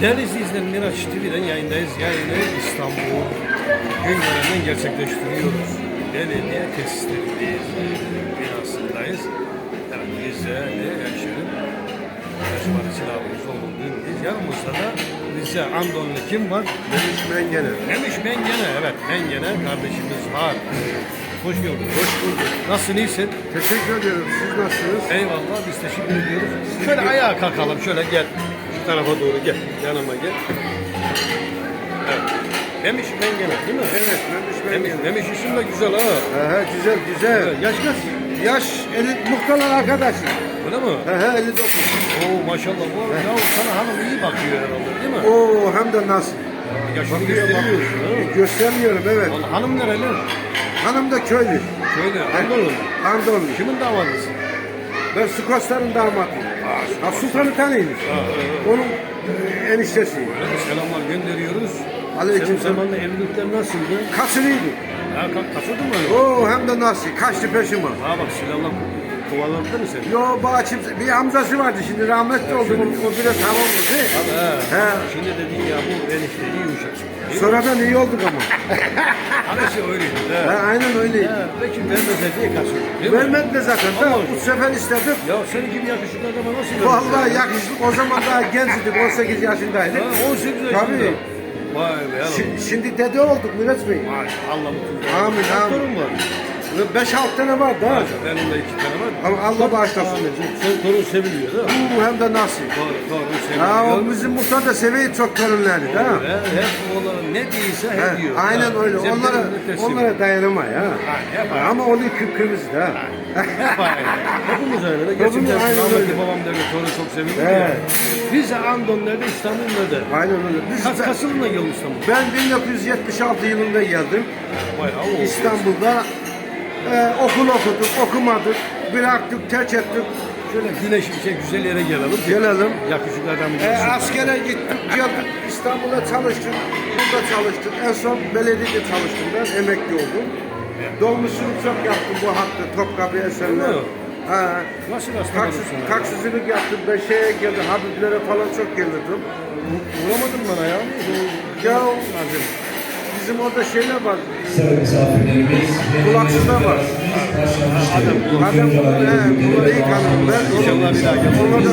Değerli izleyiciler Miraç TV'den yayındayız. Yayını İstanbul Güngören'den gerçekleştiriyoruz. Belediye tesislerindeyiz. Binasındayız. Evet Rize'li hemşerim. Yaşmalı silahımız olduğundeyiz. Yanımızda da Rize Andonlu kim var? Memiş Mengene. Memiş Mengene. Evet Mengene kardeşimiz var. Hoş geldin. Hoş bulduk. Nasılsın iyisin? Teşekkür ediyorum. Siz nasılsınız? Eyvallah biz teşekkür ediyoruz. Şöyle ayağa kalkalım şöyle gel. Tarafa doğru gel. Yanıma gel. Evet. Memiş Mengene değil mi? Evet, Memiş Memiş, Mengene. Memiş isim de güzel ha. He he, güzel güzel. Yaş kaç? Yaş eli, muhtarlar arkadaşım. Öyle mi? He he 59. Oo maşallah. Bu ya sana hanım iyi bakıyor herhalde değil mi? Oo hem de nasıl? Yaşını Bakıyor, gösteriyorsun ha. bakıyor. Göstermiyorum evet. Vallahi hanım nereli? Hanım da köylü. Şöyle Anadolu. Andonlu. Kimin damadısın? Ben Sukosların damatıyım. Ha Sultan'ı tanıyınız. Onun e, eniştesiyim. Öyle selamlar gönderiyoruz. Aleyküm Senin selam. zamanında evlilikler nasıldı? Kasırıydı. Ha, ka- kaçırdın mı? Oo hem de nasıl? Kaçtı peşime. Ha bak silahla kovaladı mı seni? Yo bahçım bir amcası vardı şimdi rahmetli oldu. O, o biraz hava oldu. He. He. Şimdi dediğin ya bu enişte iyi yumuşak. Sonradan iyi olduk ama. Hani şey öyleydi. He, aynen öyleydi. He. Peki vermese diye kaçırdı. Vermedi de zaten. Ama- Da, bu sefer istedim. Ya senin gibi yakışıklı adama nasıl vermez? Vallahi yakışık. O zaman daha gençtik. 18 yaşındaydık. Ha, 18 yaşında. Tabii. Vay be ya. Şi- şimdi dede olduk Miraç Bey. Vay Allah mutlu. Amin, amin. torun var? 5-6 tane var da. Benim de iki tane var. Ama Allah bağışlasın. Sen torun seviliyor değil mi? Bu hem de nasıl? Torun, torun seviliyor. Ha, o bizim muhtar da seviyor çok torunlarını da. He, hep onlara ne değilse He, diyor. aynen öyle. Onlara onlara hep aynı. Ama onun kıpkırmızı da. Hep aynı. Hepimiz öyle. de. Aynen rahmetli babam derdi torun çok seviyor Evet. ya. Rize Andon nerede? İstanbul nerede? Aynen öyle. Biz Kaç kaç yılında geldin İstanbul'a? ben 1976 yılında geldim. Bayağı oldu. İstanbul'da e, okul okuduk, okumadık, bıraktık, terk ettik. Şöyle güneş şey güzel yere gelelim. Gelelim. Yakışıklı adam E, askere gittik, geldik, İstanbul'da çalıştım, burada çalıştım. En son belediyede çalıştım ben, emekli oldum. Dolmuşçuluk çok yaptım bu hatta, Topkapı Esenler. Değil mi? Ha. Nasıl Taksi, rastlamadın sana? taksicilik yaptım, ben şeye geldim, Habiblere falan çok gelirdim. Vuramadın bana ya. Ya bizim orada şeyler var, Kulaksızlar var. Adam, Adam he, bunları iyi ben. İnşallah bir daha gel. Onları da.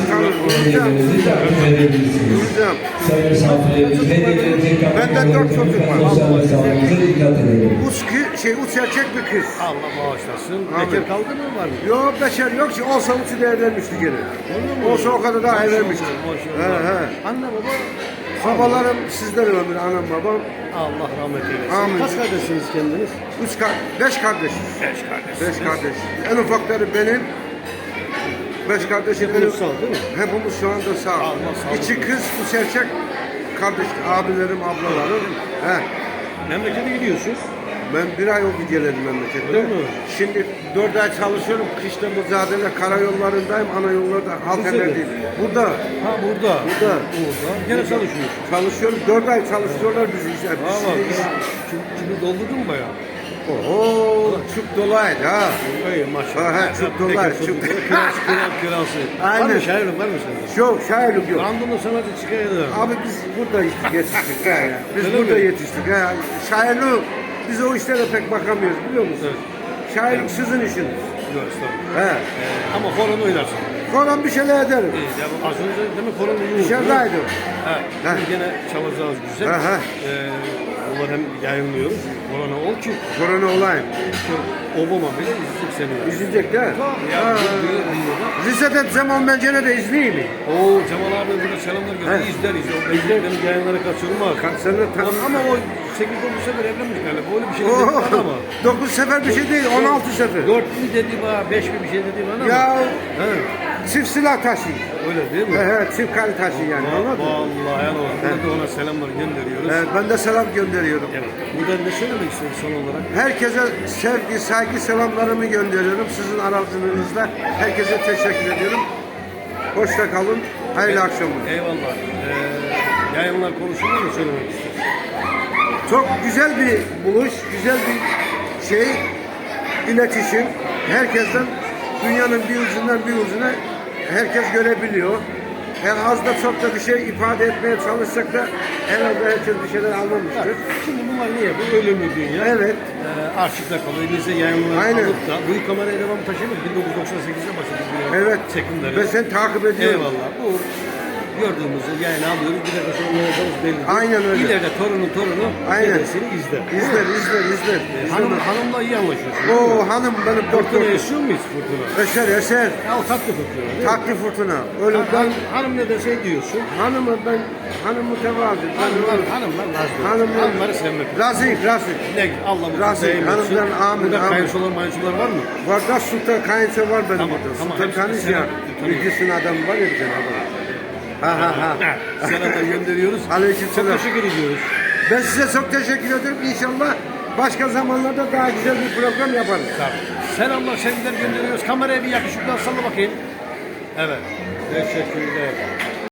Sayın misafirlerimiz, belediyenin Benden dört çocuk var. Sağlığınıza dikkat edelim. Uç kı, şey uç erkek bir kız. Allah bağışlasın. Amin. Bekar kaldı mı var mı? Yok beşer yok ki olsa uçu da evlenmişti gene. Olsa o kadar daha evlenmişti. He Maşallah. he. Anne baba Babalarım sizden ömür, anam babam. Allah rahmet eylesin. Amin. Kaç kardeşsiniz kendiniz? Üç kar beş kardeş. Beş kardeş. Beş kardeş. En ufakları benim. Beş kardeşim benim. Hepiniz sağ değil mi? Hepimiz şu anda sağ. Allah sağlık İki kız, üç erkek. Kardeş, abilerim, ablalarım. He. Memlekete gidiyorsunuz. Ben bir ay oldu gelelim memlekette. Öyle mi? Şimdi dört ay çalışıyorum. Kışta mücadele karayollarındayım. Ana yollarda halk emekliğim. Burada. Ha burada. Burada. Burada. Gene çalışıyorsun. Çalışıyorum. Dört ay çalıştırıyorlar bizi. işte. Biz- Şimdi doldurdun mu bayağı? Oho, çok dolaydı ha. İyi maşallah. Ha, çok peki, çok- Kiraz, kiraz, kirası. Aynen. Var mı şahirin var mı sende? Çok şairlik yok. Randonu sanatı çıkıyordu. Abi biz burada yetiştik. Biz burada yetiştik. Şairlik, biz o işlere pek bakamıyoruz biliyor musun? Şairlik sizin işiniz. Yok estağfurullah. He. Ee, ama horon oynarsın. Falan bir şeyler ederim. İyi, ya az önce değil mi horon oldu. Dışarıdaydım. Ha. şimdi gene çalacağız güzel. Ha. Ee, hem yayınlıyoruz. Korona ol ki Korona olayım. Obama bile izleyecek seni. İzleyecek de. Ya, Ha. büyük dünyada. Rize'de zaman bencene de izleyeyim mi? Oo Cemal abi burada selamlar gönderiyor. He. İzler izler. İzler. Benim yayınları kaçırmaz. Ka- Sen de tan- ama o 8-9 sefer evlenmiş galiba. Öyle bir şey Oo, dedi bana ama. 9 sefer bir şey değil, 16 sefer. 4 mü dedi bana, 5 mi bir şey dedi bana ama. Ya He, çift silah taşı. öyle değil mi? He he, çift kali taşı yani. Anladın mı? Vallahi Burada da ona selamlar gönderiyoruz. Evet, ben de selam gönderiyorum. Evet. Buradan ne söylemek istiyorsun son olarak? Herkese sevgi, saygı, selamlarımı gönderiyorum. Sizin aracılığınızla herkese teşekkür ediyorum. Hoşça kalın. Hayırlı akşamlar. Eyvallah. Ee, yayınlar konusunda ne söylemek istiyorsun? Çok güzel bir buluş, güzel bir şey, iletişim. Herkesten dünyanın bir ucundan bir ucuna herkes görebiliyor. Yani az da çok da bir şey ifade etmeye çalışsak da herhalde herkes bir şeyler anlamıştır. Şimdi bunlar niye? Bu ölümlü dünya. Evet. Ee, arşivde kalıyor. Bize yayınlanan Aynen. alıp da bu kameraya devam taşıyamıyor. 1998'de başladı. bu Evet. Çekimleri. Ben seni takip ediyorum. Eyvallah. Bu gördüğümüzü yayına alıyoruz. Bir dakika sonra ne olacağımız belli değil. Aynen öyle. İleride torunun torunu Aynen. dedesini izler. İzler, izler, izler. Hanım, İzlemez. hanımla iyi anlaşıyorsun. Oo hanım benim doktor. Fırtına yaşıyor muyuz fırtına? Eser, eser. Ya o tatlı fırtına. değil mi? Takli fırtına. Öyle ben Han- hanım ne dese diyorsun. hanımı ben hanım mütevazı. Ben Hanımlar, hanımlar nazlı. Hanımlar- Hanımları sevmek. Razı, razı. Ne Allah bu Razı, sevmesin. hanımdan amin, Burada amin. kayınsolar mayınsolar var mı? Var da sultan kayınço var benim Tamam, burada. tamam. Sultan kanıç ya. selam- tanıyorum. İlgisin adam var ya bir tane adam. Ha ha ha. Selamlar gönderiyoruz. Aleyküm Çok selam. teşekkür ediyoruz. Ben size çok teşekkür ederim. İnşallah başka zamanlarda daha güzel bir program yaparız. Selamlar, sevgiler gönderiyoruz. Kameraya bir yakışıklı salla bakayım. Evet. Teşekkürler.